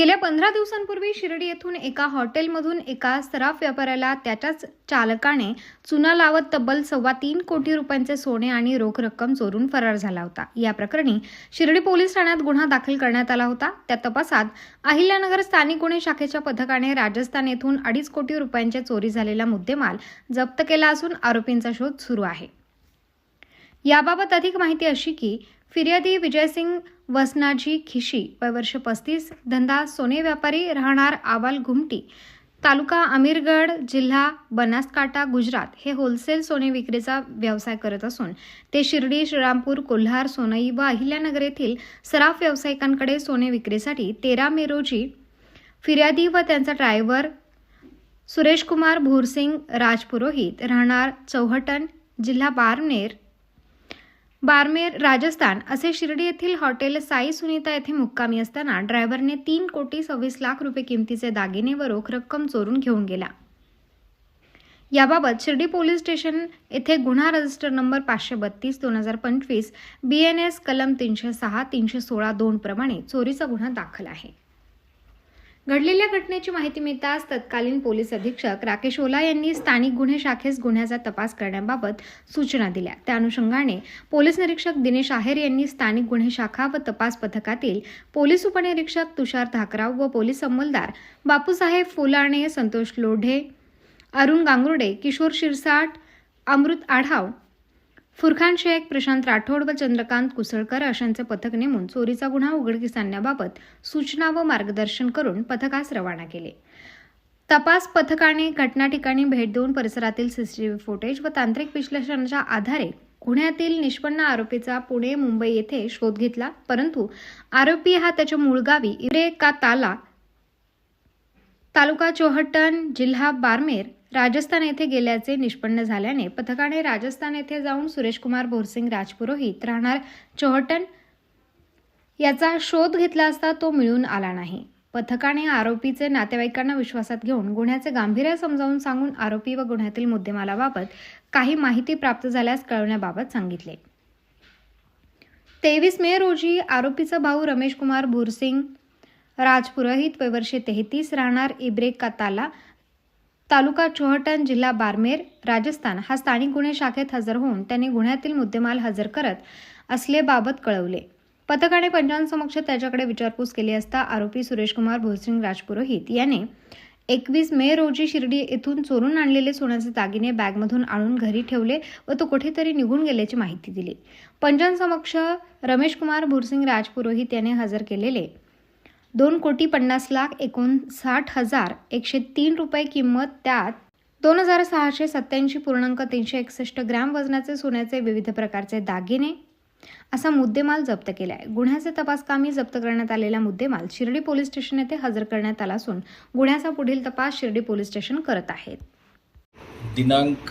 गेल्या पंधरा दिवसांपूर्वी शिर्डी येथून एका हॉटेलमधून एका सराफ व्यापाऱ्याला त्याच्याच चालकाने चुना लावत तब्बल सव्वा तीन कोटी रुपयांचे सोने आणि रोख रक्कम चोरून फरार झाला होता. या प्रकरणी शिर्डी पोलीस ठाण्यात गुन्हा दाखल करण्यात आला होता. त्या तपासात अहिल्यानगर स्थानिक गुन्हे शाखेच्या पथकाने राजस्थान येथून अडीच कोटी रुपयांचे चोरी झालेला मुद्देमाल जप्त केला असून आरोपींचा शोध सुरू आहे. याबाबत अधिक माहिती अशी की फिर्यादी विजयसिंग वसनाजी खिशी वय वर्ष पस्तीस धंदा सोने व्यापारी राहणार आवाल घुमटी तालुका अमीरगड जिल्हा बनासकाठा गुजरात. हे होलसेल सोने विक्रीचा व्यवसाय करत असून ते शिर्डी श्रीरामपूर कोल्हार सोनई व अहिल्यानगर येथील सराफ व्यावसायिकांकडे सोने विक्रीसाठी तेरा मे रोजी फिर्यादी व त्यांचा ड्रायव्हर सुरेश कुमार राजपुरोहित राहणार चौहटण जिल्हा बारनेर बारमेर राजस्थान असे शिर्डी येथील हॉटेल साई सुनीता येथे मुक्कामी असताना ड्रायव्हरने तीन कोटी सव्वीस लाख रुपये किमतीचे दागिने व रोख रक्कम चोरून घेऊन गेला. याबाबत शिर्डी पोलीस स्टेशन येथे गुन्हा रजिस्टर नंबर पाचशे बत्तीस दोन हजार पंचवीस बी एन एस कलम तीनशे सहा तीनशे सोळा दोन प्रमाणे चोरीचा गुन्हा दाखल आहे. घडलेल्या घटनेची माहिती मिळताच तत्कालीन पोलीस अधीक्षक राकेश ओला यांनी स्थानिक गुन्हे शाखेस गुन्ह्याचा तपास करण्याबाबत सूचना दिल्या. त्या अनुषंगाने पोलीस निरीक्षक दिनेश आहेर यांनी स्थानिक गुन्हे शाखा व तपास पथकातील पोलीस उपनिरीक्षक तुषार धाकराव व पोलीस अंमलदार बापूसाहेब फुलाणे संतोष लोढे अरुण गांगुर्डे किशोर शिरसाट अमृत आढाव फुरखान शेख प्रशांत राठोड व चंद्रकांत कुसळकर अशांचे पथक नेमून चोरीचा गुन्हा उघडकीस आणण्याबाबत सूचना व मार्गदर्शन करून पथकास रवाना केले. तपास पथकाने घटना ठिकाणी भेट देऊन परिसरातील सीसीटीव्ही फुटेज व तांत्रिक विश्लेषणाच्या आधारे गुन्ह्यातील निष्पन्न आरोपीचा पुणे मुंबई येथे शोध घेतला. परंतु आरोपी हा त्याच्या मूळ गावी इरे का ताला तालुका चोहट्टण जिल्हा बारमेर राजस्थान येथे गेल्याचे निष्पन्न झाल्याने पथकाने राजस्थान येथे जाऊन सुरेशकुमार भोरसिंग राजपुरोहित राहणार चोहटन याचा शोध घेतला असता तो मिळून आला नाही. पथकाने आरोपीचे नातेवाईकांना विश्वासात घेऊन गुन्ह्याचे गांभीर्य समजावून सांगून आरोपी व गुन्ह्यातील मुद्देमालाबाबत काही माहिती प्राप्त झाल्यास कळवण्याबाबत सांगितले. तेवीस मे रोजी आरोपीचा भाऊ रमेश कुमार भुरसिंग राजपुरोहित वयवर्षे तेहतीस राहणार इब्रेक काताला तालुका चोहटन जिल्हा बारमेर राजस्थान. हा स्थानिक गुन्हे शाखेत हजर होऊन त्यांनी गुन्ह्यातील मुद्देमाल हजर करत असलेबाबत कळवले. पथकाने पंचांसमक्ष त्याच्याकडे विचारपूस केली असता आरोपी सुरेशकुमार भोरसिंग राजपुरोहित याने एकवीस मे रोजी शिर्डी येथून चोरून आणलेले सोन्याचे दागिने बॅगमधून आणून घरी ठेवले व तो कुठेतरी निघून गेल्याची माहिती दिली. पंचांसमक्ष रमेशकुमार भुरसिंग राजपुरोहित याने हजर केलेले दोन कोटी पन्नास लाख एकोणसाठ हजार एकशे तीन रुपये किंमत त्यात दोन हजार सहाशे सत्याऐंशी पूर्णांक तीनशे एकसष्ट ग्रॅम वजनाचे सोन्याचे विविध प्रकारचे दागिने. असा मुद्देमाल जप्त केला आहे गुन्ह्याचे तपासकामी जप्त करण्यात आलेला मुद्देमाल शिर्डी पोलीस स्टेशन येथे हजर करण्यात आला असून गुन्ह्याचा पुढील तपास शिर्डी पोलीस स्टेशन करत आहेत. दिनांक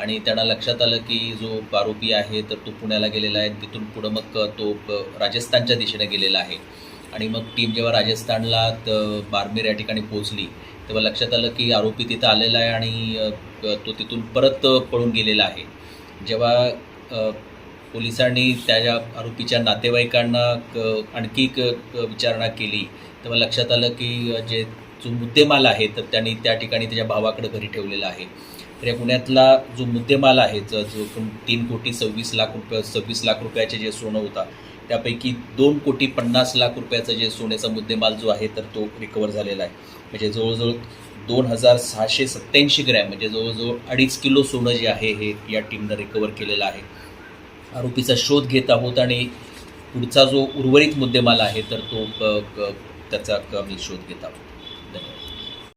आणि त्यांना लक्षात आलं की जो आरोपी आहे तर तो पुण्याला गेलेला आहे. तिथून पुढं मग तो राजस्थानच्या दिशेने गेलेला आहे. आणि मग टीम जेव्हा राजस्थानला बारमेर या ठिकाणी पोहोचली तेव्हा लक्षात आलं की आरोपी तिथं आलेला आहे आणि तो तिथून परत पळून गेलेला आहे. जेव्हा पोलिसांनी त्या आरोपीच्या नातेवाईकांना क- आणखी एक विचारणा केली तेव्हा लक्षात आलं की जे जो मुद्देमाल आहे तर त्यांनी त्या ठिकाणी त्याच्या भावाकडे घरी ठेवलेला आहे. तर या पुण्यातला जो मुद्देमाल आहे जो जो तीन कोटी सव्वीस लाख रुपये सव्वीस लाख रुपयाचे जे सोनं होता त्यापैकी दोन कोटी पन्नास लाख रुपयाचा जे सोन्याचा मुद्देमाल जो आहे तर तो रिकवर झालेला आहे. म्हणजे जवळजवळ दोन हजार सहाशे सत्त्याऐंशी ग्रॅम म्हणजे जवळजवळ अडीच किलो सोनं जे आहे हे या टीमनं रिकवर केलेलं आहे. आरोपीचा शोध घेत आहोत आणि पुढचा जो उर्वरित मुद्देमाल आहे तर तो त्याचा आम्ही शोध घेत आहोत.